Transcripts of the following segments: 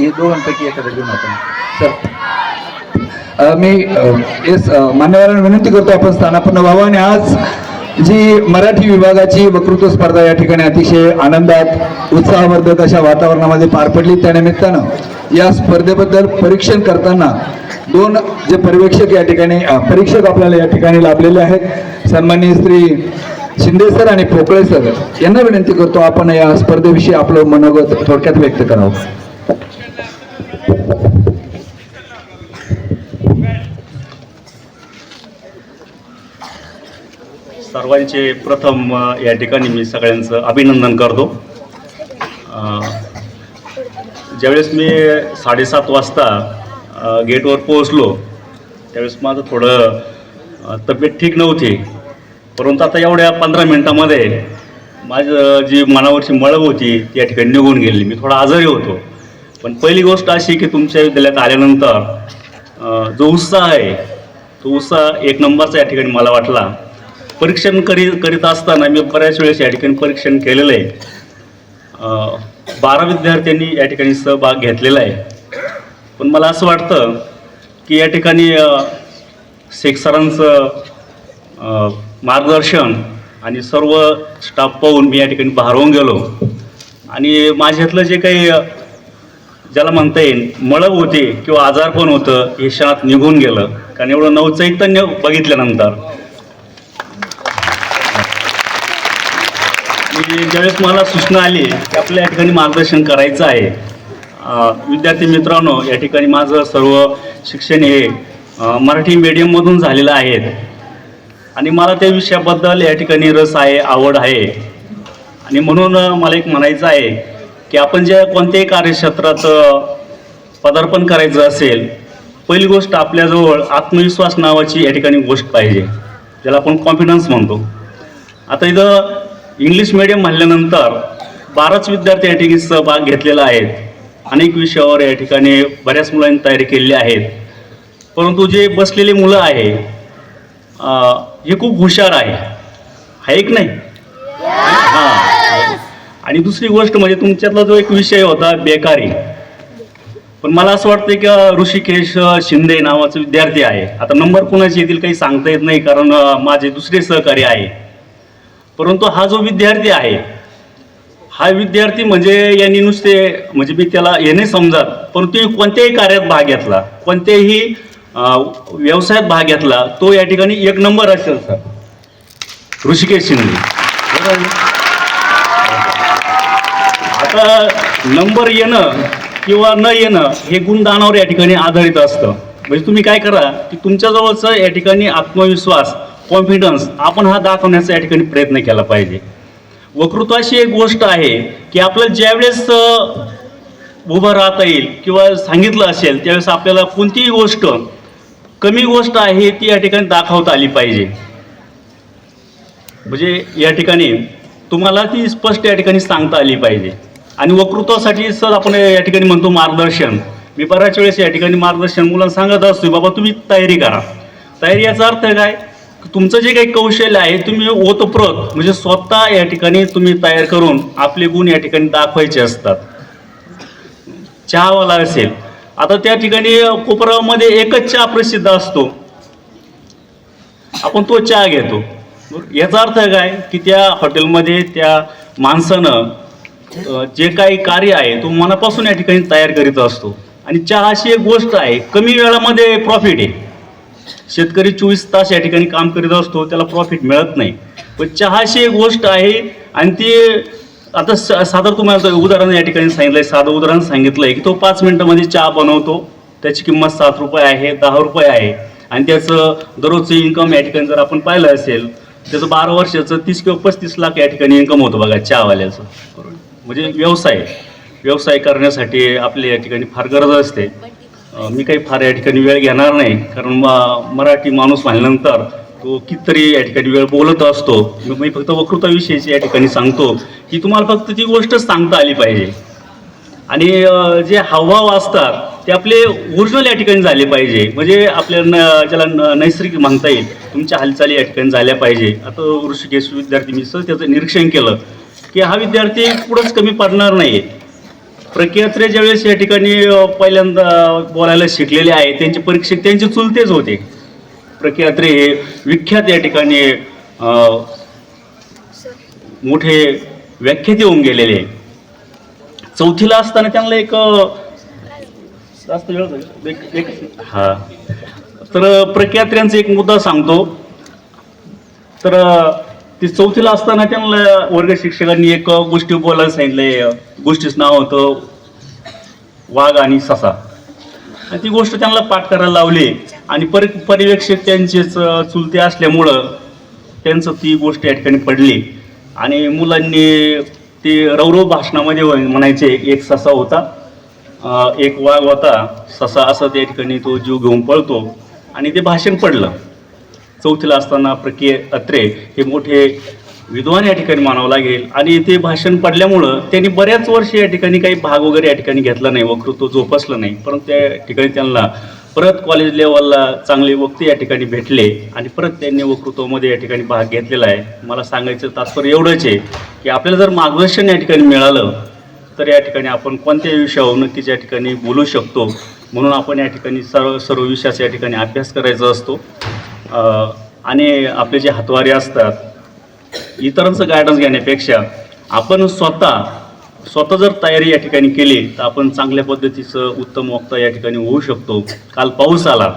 हे दोघांपैकी एखादा घेऊन आपण. सर मी येस मान्यवरांना विनंती करतो आपण स्थानापन्न व्हावं आणि आज जी मराठी विभागाची वक्तृत्व स्पर्धा या ठिकाणी अतिशय आनंदात उत्साहवर्धक अशा वातावरणामध्ये पार पडली. त्यानिमित्तानं या स्पर्धेबद्दल परीक्षण करताना दोन जे पर्यवेक्षक या ठिकाणी परीक्षक आपल्याला या ठिकाणी लाभलेले आहेत. सन्माननीय श्री शिंदे सर आणि पोकळे सर. यांना विनंती करतो आपण या स्पर्धेविषयी आपलं मनोगत थोडक्यात व्यक्त करावं. सर्वांचे प्रथम या ठिकाणी मी सगळ्यांचं अभिनंदन करतो. ज्यावेळेस मी साडेसात वाजता गेटवर पोहोचलो त्यावेळेस माझं थोडं तब्येत ठीक नव्हती. परंतु आता एवढ्या पंधरा मिनटामध्ये माझं जी मनावरची मळब होती त्या ठिकाणी निघून गेली. मी थोडा आजारी होतो. पण पहिली गोष्ट अशी की तुमच्या विद्यालयात आल्यानंतर जो उत्साह आहे तो उत्साह एक नंबरचा या ठिकाणी मला वाटला. परीक्षण करी करीत असताना मी बऱ्याच वेळेस या ठिकाणी परीक्षण केलेलं आहे. बारा विद्यार्थ्यांनी या ठिकाणी सहभाग घेतलेला आहे. पण मला असं वाटतं की या ठिकाणी अ, सरांचं मार्गदर्शन आणि सर्व स्टाफ पाहून मी या ठिकाणी भारावून गेलो. आणि माझ्यातलं जे काही ज्याला म्हणता येईल मळब होते किंवा आजारपण होतं हे क्षणात निघून गेलं. कारण एवढं नवचैतन्य बघितल्यानंतर. मी ज्यावेळेस मला सूचना आली की आपल्या या ठिकाणी मार्गदर्शन करायचं आहे विद्यार्थी मित्रांनो या ठिकाणी माझं सर्व शिक्षण हे मराठी मीडियममधून झालेलं आहे. आणि मला त्या विषयाबद्दल या ठिकाणी रस आहे आवड आहे. आणि म्हणून मला एक म्हणायचं आहे की आपण ज्या कोणत्याही कार्यक्षेत्रात अ, पदार्पण करायचं असेल पहिली गोष्ट आपल्याजवळ आत्मविश्वास नावाची या ठिकाणी गोष्ट पाहिजे ज्याला आपण कॉन्फिडन्स म्हणतो. आता इथं इंग्लिश मिडियम म्हणल्यानंतर बाराच विद्यार्थी या ठिकाणी सहभाग घेतलेला आहेत. अनेक विषयावर या ठिकाणी बऱ्याच मुलांनी तयारी केलेली आहेत. परंतु जे बसलेली मुलं आहे हे खूप हुशार आहे. आहे की नाही? हां. आणि दुसरी गोष्ट म्हणजे तुमच्यातला जो एक विषय होता बेकारी. पण मला असं वाटतं की ऋषिकेश शिंदे नावाचा विद्यार्थी आहे. आता नंबर कुणाचे येतील काही सांगता येत नाही कारण माझे दुसरे सहकारी आहे. परंतु हा जो विद्यार्थी आहे हा विद्यार्थी म्हणजे यांनी नुसते म्हणजे मी त्याला हे नाही समजत परंतु कोणत्याही कार्यात भाग घेतला कोणत्याही व्यवसायात भाग घेतला तो या ठिकाणी एक नंबर असेल सर. ऋषिकेश शिंदे. बरोबर आता नंबर येणं किंवा न येणं हे गुणदानावर या ठिकाणी आधारित असतं. म्हणजे तुम्ही काय करा की तुमच्याजवळचं या ठिकाणी आत्मविश्वास कॉन्फिडन्स आपण हा दाखवण्याचा या ठिकाणी प्रयत्न केला पाहिजे. वक्तृत्वाशी एक गोष्ट आहे की आपल्याला ज्यावेळेस उभं राहता येईल किंवा सांगितलं असेल त्यावेळेस आपल्याला कोणतीही गोष्ट कमी गोष्ट आहे ती या ठिकाणी दाखवता आली पाहिजे. म्हणजे या ठिकाणी तुम्हाला ती स्पष्ट या ठिकाणी सांगता आली पाहिजे. आणि वक्तृत्वासाठी सर आपण या ठिकाणी म्हणतो मार्गदर्शन. मी बऱ्याच वेळेस या ठिकाणी मार्गदर्शन मुलांना सांगत असतो बाबा तुम्ही तयारी करा. तयारी याचा अर्थ काय? तुमचं जे काही कौशल्य आहे तुम्ही ओतप्रत म्हणजे स्वतः या ठिकाणी तुम्ही तयार करून आपले गुण या ठिकाणी दाखवायचे असतात. चहावाला असेल. आता त्या ठिकाणी कोपरामध्ये एकच चहा प्रसिद्ध असतो. आपण तो चहा घेतो. याचा अर्थ काय? की त्या हॉटेलमध्ये त्या माणसानं जे काही कार्य आहे तो मनापासून या ठिकाणी तयार करीत असतो. आणि चहा अशी एक गोष्ट आहे कमी वेळामध्ये प्रॉफिट आहे. शेतकरी चोवीस तास या ठिकाणी काम करीत असतो त्याला प्रॉफिट मिळत नाही. पण चहा अशी एक गोष्ट आहे आणि ती आता स साधारण तुम्हाला उदाहरण या ठिकाणी सांगितलं आहे साधं उदाहरण सांगितलं आहे की तो पाच मिनिटामध्ये चहा बनवतो. त्याची किंमत सात रुपये आहे दहा रुपये आहे. आणि त्याचं दररोजचं इन्कम या ठिकाणी जर आपण पाहिलं असेल त्याचं बारा वर्षाचं तीस किंवा पस्तीस लाख या ठिकाणी इन्कम होतं बघा चहावाल्याचं. बरोबर. म्हणजे व्यवसाय व्यवसाय करण्यासाठी आपल्या या ठिकाणी फार गरज असते. मी काही फार या ठिकाणी वेळ घेणार नाही कारण मराठी माणूस म्हणल्यानंतर तो कितीतरी या ठिकाणी वेळ बोलत असतो. मी मी फक्त वक्तृत्वाविषयीची या ठिकाणी सांगतो की तुम्हाला फक्त ती गोष्टच सांगता आली पाहिजे. आणि जे हावभाव असतात ते आपले ओरिजिनल या ठिकाणी झाले पाहिजे. म्हणजे आपल्या न ज्याला न- नैसर्गिक म्हणता येईल तुमच्या हालचाली या ठिकाणी झाल्या पाहिजे. आता ऋषिकेश विद्यार्थी मी सहज त्याचं निरीक्षण केलं. की हा विद्यार्थी पुढंच कमी पडणार नाही प्रक्रियात्रे ज्यावेळेस या ठिकाणी पहिल्यांदा बोलायला शिकलेले आहे त्यांचे परीक्षक त्यांचे चुलतेच होते. प्रक्रियात्रे हे विख्यात या ठिकाणी मोठे व्याख्यात येऊन गेलेले आहे. चौथीला असताना त्यांना एक जास्त वेळ हा. तर प्रख्यात्र्यांचा एक मुद्दा सांगतो. तर ती चौथीला असताना त्यांना वर्ग शिक्षकांनी एक गोष्टी बोलायला सांगितले गोष्टीचं नाव होतं वाघ आणि ससा. ती गोष्ट त्यांना पाठ करायला लावली. आणि परि पर्यवेक्षक त्यांचेच चुलते असल्यामुळं त्यांचं ती गोष्ट या ठिकाणी पडली. आणि मुलांनी ते रौरव भाषणामध्ये म्हणायचे एक ससा होता एक वाघ होता ससा असं त्या ठिकाणी तो जीव घेऊन पळतो. आणि ते भाषण पडलं. चौथीला असताना प्रक्रिये अत्रे हे मोठे विद्वान या ठिकाणी मानावं लागेल आणि ते भाषण पडल्यामुळं त्यांनी बऱ्याच वर्ष या ठिकाणी काही भाग वगैरे या ठिकाणी घेतला नाही वक्तृत्व जोपासलं नाही परंतु त्या ठिकाणी त्यांना परत कॉलेज लेवलला चांगले वक्ते या ठिकाणी भेटले आणि परत त्यांनी वक्तृत्वामध्ये या ठिकाणी भाग घेतलेला आहे मला सांगायचं तात्पर्य एवढंच आहे की आपल्याला जर मार्गदर्शन या ठिकाणी मिळालं तर या ठिकाणी आपण कोणत्याही विषयावर नक्कीच या ठिकाणी बोलू शकतो म्हणून आपण या ठिकाणी सर्व सर्व विषयाचा या ठिकाणी अभ्यास करायचा असतो आणि आपले जे हातवारे असतात इतरांचं गायडन्स घेण्यापेक्षा आपण स्वतः स्वतः जर तयारी या ठिकाणी केली तर आपण चांगल्या पद्धतीचं उत्तम वक्ता या ठिकाणी होऊ शकतो. काल पाऊस आला.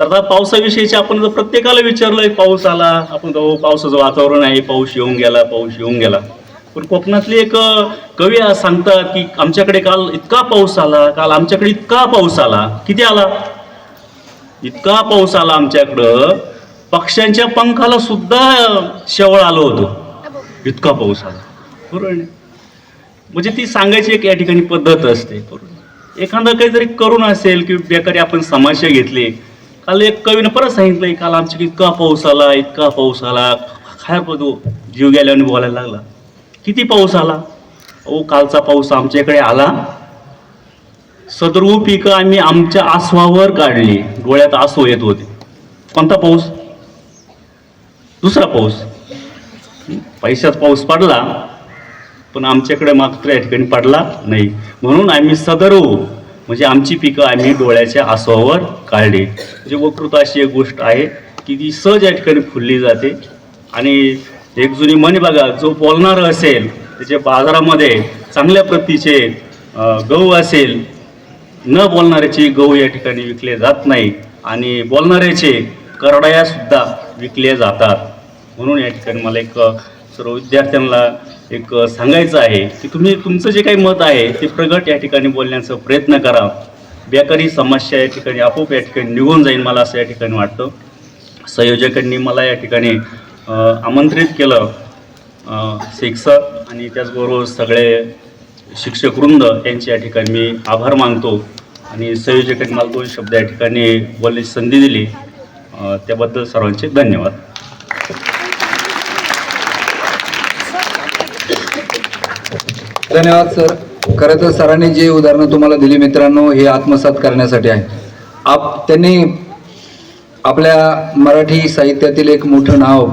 तर आता पावसाविषयीचे आपण जर प्रत्येकाला विचारलं पाऊस आला आपण म्हणतो, "हो, पावसाचं वातावरण आहे पाऊस येऊन गेला पाऊस येऊन गेला. पण कोकणातले एक कवी सांगतात की आमच्याकडे काल इतका पाऊस आला काल आमच्याकडे इतका पाऊस आला किती आला? इतका पाऊस आला आमच्याकडं. पक्ष्यांच्या पंखाला सुद्धा शेवळ आलं होतं. इतका पाऊस आला. बरोबर म्हणजे ती सांगायची एक या ठिकाणी पद्धत असते. बरोबर काहीतरी करून असेल की बेकारी आपण समस्या घेतली. काल एक कवीनं परत सांगितलं काल आमच्या इतका पाऊस आला इतका पाऊस आला. काय तो जीव गेल्याने बोलायला लागला. किती पाऊस आला? अहो कालचा पाऊस आमच्याकडे आला. सदरू पिकं आम्ही आमच्या आसवावर काढली. डोळ्यात आसव येत होते. कोणता पाऊस? दुसरा पाऊस. पैशात पाऊस पडला पण आमच्याकडे मात्र या ठिकाणी पडला नाही. म्हणून आम्ही सदरू म्हणजे आमची पिकं आम्ही डोळ्याच्या आसवावर काढली. म्हणजे वकृत अशी एक गोष्ट आहे की ती सहज या ठिकाणी फुलली जाते. आणि एक जुनी म्हणे बघा जो बोलणारं असेल त्याच्या बाजारामध्ये चांगल्या प्रतीचे गहू असेल न बोलणाऱ्याचे गहू या ठिकाणी विकले जात नाही आणि बोलणाऱ्याचे करडया सुद्धा विकले जातात. म्हणून या ठिकाणी मला एक सर्व विद्यार्थ्यांना एक सांगायचं आहे की तुम्ही तुमचं जे काही मत आहे ते प्रगट या ठिकाणी बोलण्याचा प्रयत्न करा. बेकारी समस्या या ठिकाणी आपोआप या ठिकाणी निघून जाईल मला असं या ठिकाणी वाटतं. संयोजकांनी मला या ठिकाणी आमंत्रित केलं. शिक्षक आणि त्याचबरोबर सगळे शिक्षक वृंद यांचे या ठिकाणी मी आभार मानतो आणि संयोजकांनी मला दोन शब्द या ठिकाणी बोलण्याची संधी दिली. त्याबद्दल सर्वांचे धन्यवाद. धन्यवाद सर. खरं तर सरांनी जे उदाहरणं तुम्हाला दिली मित्रांनो हे आत्मसात करण्यासाठी आहे. आप त्यांनी आपल्या मराठी साहित्यातील एक मोठं नाव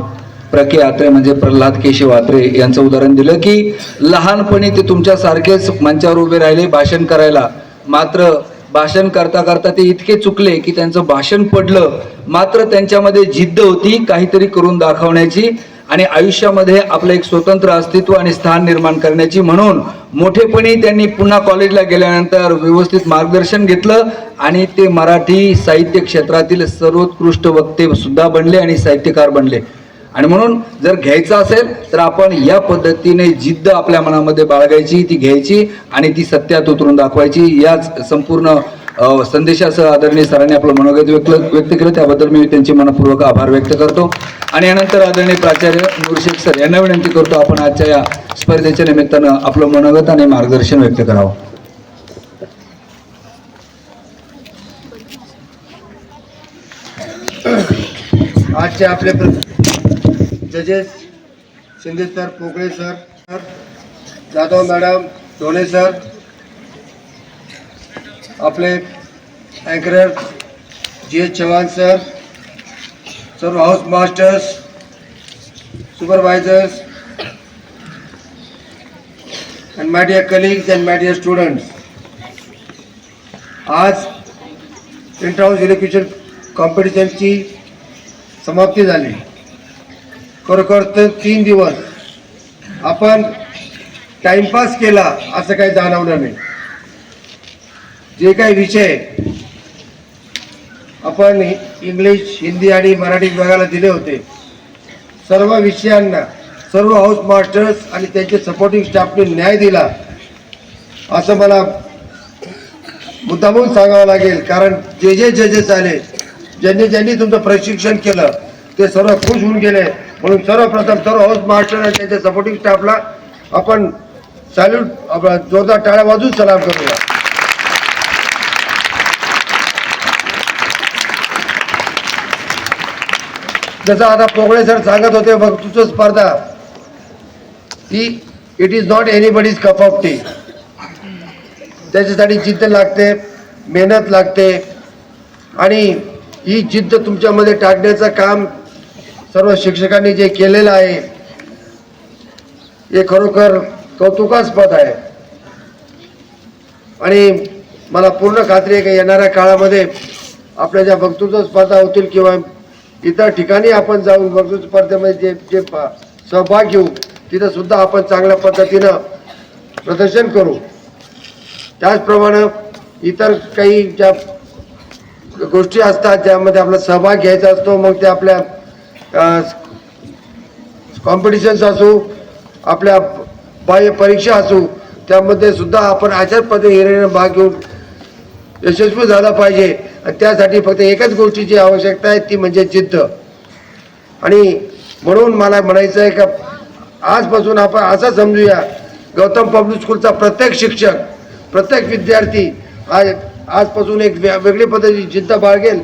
प्र के आत्रे म्हणजे प्रल्हाद केशव आत्रे यांचं उदाहरण दिलं की लहानपणी ते तुमच्यासारखेच मंचावर उभे राहिले भाषण करायला. मात्र भाषण करता करता ते इतके चुकले की त्यांचं भाषण पडलं. मात्र त्यांच्यामध्ये जिद्द होती काहीतरी करून दाखवण्याची आणि आयुष्यामध्ये आपलं एक स्वतंत्र अस्तित्व आणि स्थान निर्माण करण्याची म्हणून मोठेपणी त्यांनी पुन्हा कॉलेजला गेल्यानंतर व्यवस्थित मार्गदर्शन घेतलं आणि ते मराठी साहित्य क्षेत्रातील सर्वोत्कृष्ट वक्ते सुद्धा बनले आणि साहित्यकार बनले. आणि म्हणून जर घ्यायचं असेल तर आपण या पद्धतीने जिद्द आपल्या मनामध्ये बाळगायची ती घ्यायची आणि ती सत्यात उतरून दाखवायची. याच संपूर्ण संदेशासह आदरणीय सरांनी आपलं मनोगत व्यक्त व्यक्त केलं. त्याबद्दल मी त्यांचे मनपूर्वक आभार व्यक्त करतो. आणि यानंतर आदरणीय प्राचार्य नूरशेख सर यांना विनंती करतो आपण आजच्या या स्पर्धेच्या निमित्तानं आपलं मनोगत आणि मार्गदर्शन व्यक्त करावं. आजच्या आपल्या जजेस Shinde sir Pokale sir sir Jadhav madam Dhone sir आपले अँकरर जी एस चव्हाण सर सर्व house masters supervisors and my dear colleagues and my dear students आज इंटर हाऊस एज्युकेशन कॉम्पिटिशनची समाप्ती झाली. खरोखर तर तीन दिवस. आपण टाइमपास केला असं काही जाणवलं नाही. जे काही विषय आपण इंग्लिश हिंदी आणि मराठी विभागाला दिले होते सर्व विषयांना सर्व हाऊस मास्टर्स आणि त्यांचे सपोर्टिंग स्टाफने न्याय दिला असं मला मुद्दामून सांगावं लागेल. कारण जे जे जजेस आले ज्यांनी ज्यांनी तुमचं प्रशिक्षण केलं ते सर्व खुश होऊन गेले. म्हणून सर्वप्रथम सर्व हाऊस मास्टर आणि त्यांच्या सपोर्टिंग स्टाफला आपण सॅल्यूट आपला जोरदार टाळ्या वाजून सलाम करूया. जसं आता पोगळे सर सांगत होते वक्तृत्व स्पर्धा ती it is not anybody's cup of tea त्याच्यासाठी जिद्द लागते मेहनत लागते. आणि ही जिद्द तुमच्यामध्ये टाकण्याचं काम सर्व शिक्षकांनी जे केलेलं आहे हे खरोखर कौतुकास्पद आहे. आणि मला पूर्ण खात्री आहे की येणाऱ्या काळामध्ये आपल्या ज्या वक्तृत्व स्पर्धा होतील किंवा इतर ठिकाणी आपण जाऊन वक्तृत्व स्पर्धेमध्ये जे जे सहभाग घेऊ तिथं सुद्धा आपण चांगल्या पद्धतीनं प्रदर्शन करू. त्याचप्रमाणे इतर काही ज्या गोष्टी असतात ज्यामध्ये आपला सहभाग घ्यायचा असतो मग ते आपल्या कॉम्पिटिशन्स असू आपल्या बाह्य परीक्षा असू त्यामध्ये सुद्धा आपण अशाच पद्धतीने भाग घेऊन यशस्वी झाला पाहिजे. आणि त्यासाठी फक्त एकच गोष्टीची आवश्यकता आहे ती म्हणजे जिद्द. आणि म्हणून मला म्हणायचं आहे का आजपासून आपण असं समजूया गौतम पब्लिक स्कूलचा प्रत्येक शिक्षक प्रत्येक विद्यार्थी आज आजपासून एक वेगळी पद्धतीची जिद्द बाळगेल.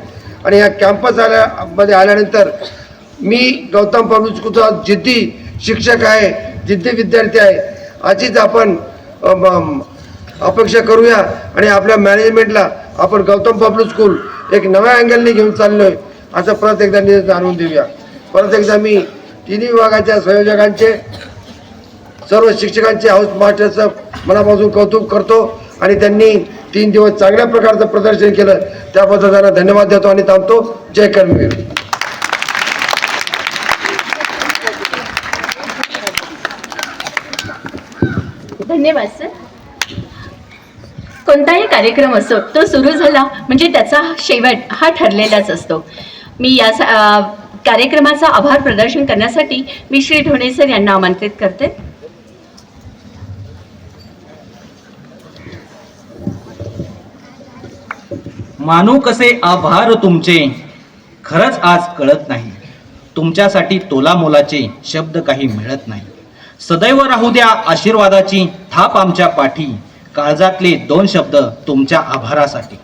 आणि या कॅम्पस आल्या मध्ये आल्यानंतर मी गौतम पब्लिक स्कूलचा जिद्दी शिक्षक आहे जिद्दी विद्यार्थी आहे. अशीच आपण अपेक्षा करूया आणि आपल्या मॅनेजमेंटला आपण गौतम पब्लिक स्कूल एक नव्या अँगलने घेऊन चाललोय असं परत एकदा जाणून देऊया. परत एकदा मी तिन्ही विभागाच्या संयोजकांचे सर्व शिक्षकांचे हाऊस मास्टरचं मनापासून कौतुक करतो आणि त्यांनी तीन दिवस चांगल्या प्रकारचं प्रदर्शन केलं. त्याबद्दल त्यांना धन्यवाद देतो आणि थांबतो. जय कर्मवीर धन्यवाद सर कोणताही कार्यक्रम असो तो सुरू झाला म्हणजे त्याचा शेवट हा ठरलेलाच असतो. मी या कार्यक्रमाचा आभार प्रदर्शन करण्यासाठी मी श्री ढोणे सर यांना आमंत्रित करते. मानू कसे आभार तुमचे? खरंच आज कळत नाही. तुमच्यासाठी तोला मोलाचे शब्द काही मिळत नाही. सदैव राहू द्या आशीर्वादाची थाप आमच्या पाठी. काळजातले दोन शब्द तुमच्या आभारासाठी.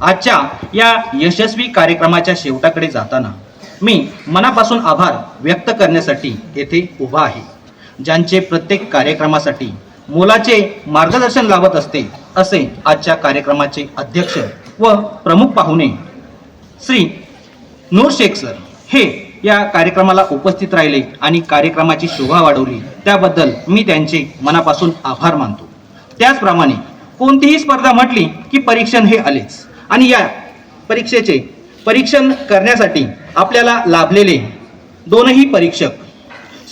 आजच्या या यशस्वी कार्यक्रमाच्या शेवटाकडे जाताना मी मनापासून आभार व्यक्त करण्यासाठी येथे उभा आहे. ज्यांचे प्रत्येक कार्यक्रमासाठी मोलाचे मार्गदर्शन लावत असते असे आजच्या कार्यक्रमाचे अध्यक्ष व प्रमुख पाहुणे श्री नूर शेख सर. हे या कार्यक्रमाला उपस्थित राहिले आणि कार्यक्रमाची शोभा वाढवली. त्याबद्दल मी त्यांचे मनापासून आभार मानतो. त्याचप्रमाणे कोणतीही स्पर्धा म्हटली की परीक्षण हे आलेच. आणि या परीक्षेचे परीक्षण करण्यासाठी आपल्याला लाभलेले दोनही परीक्षक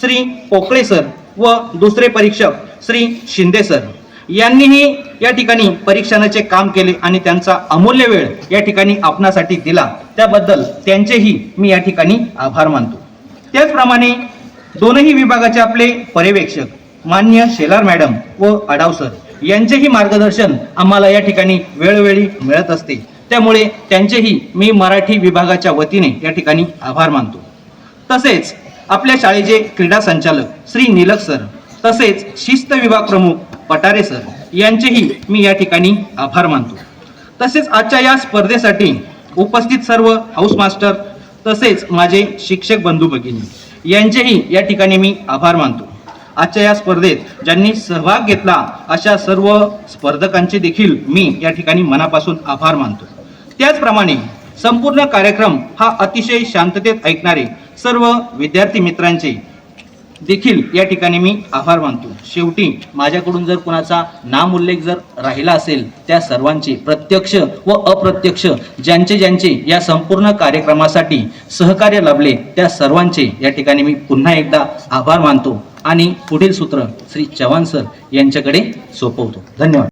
श्री पोकळे सर व दुसरे परीक्षक श्री शिंदे सर यांनीही या ठिकाणी परीक्षणाचे काम केले आणि त्यांचा अमूल्य वेळ या ठिकाणी आपणासाठी दिला. त्याबद्दल त्यांचेही मी या ठिकाणी आभार मानतो. त्याचप्रमाणे दोनही विभागाचे आपले पर्यवेक्षक मान्य शेलार मॅडम व अडाव सर यांचेही मार्गदर्शन आम्हाला या ठिकाणी वेळोवेळी मिळत असते. त्यामुळे त्यांचेही मी मराठी विभागाच्या वतीने या ठिकाणी आभार मानतो. तसेच आपल्या शाळेचे क्रीडा संचालक श्री निलक सर तसेच शिस्त विभाग प्रमुख पटारे सर यांचेही मी या ठिकाणी आभार मानतो. तसेच आजच्या या स्पर्धेसाठी उपस्थित सर्व हाऊस मास्टर तसेच माझे शिक्षक बंधू भगिनी यांचेही या ठिकाणी मी आभार मानतो. आजच्या या स्पर्धेत ज्यांनी सहभाग घेतला अशा सर्व स्पर्धकांचे देखील मी या ठिकाणी मनापासून आभार मानतो. त्याचप्रमाणे संपूर्ण कार्यक्रम हा अतिशय शांततेत ऐकणारे सर्व विद्यार्थी मित्रांचे देखील या ठिकाणी मी आभार मानतो. शेवटी माझ्याकडून जर कुणाचा नाम उल्लेख जर राहिला असेल त्या सर्वांचे प्रत्यक्ष व अप्रत्यक्ष ज्यांचे ज्यांचे या संपूर्ण कार्यक्रमासाठी सहकार्य लाभले त्या सर्वांचे या ठिकाणी मी पुन्हा एकदा आभार मानतो. आणि पुढील सूत्र श्री चव्हाण सर यांच्याकडे सोपवतो. धन्यवाद.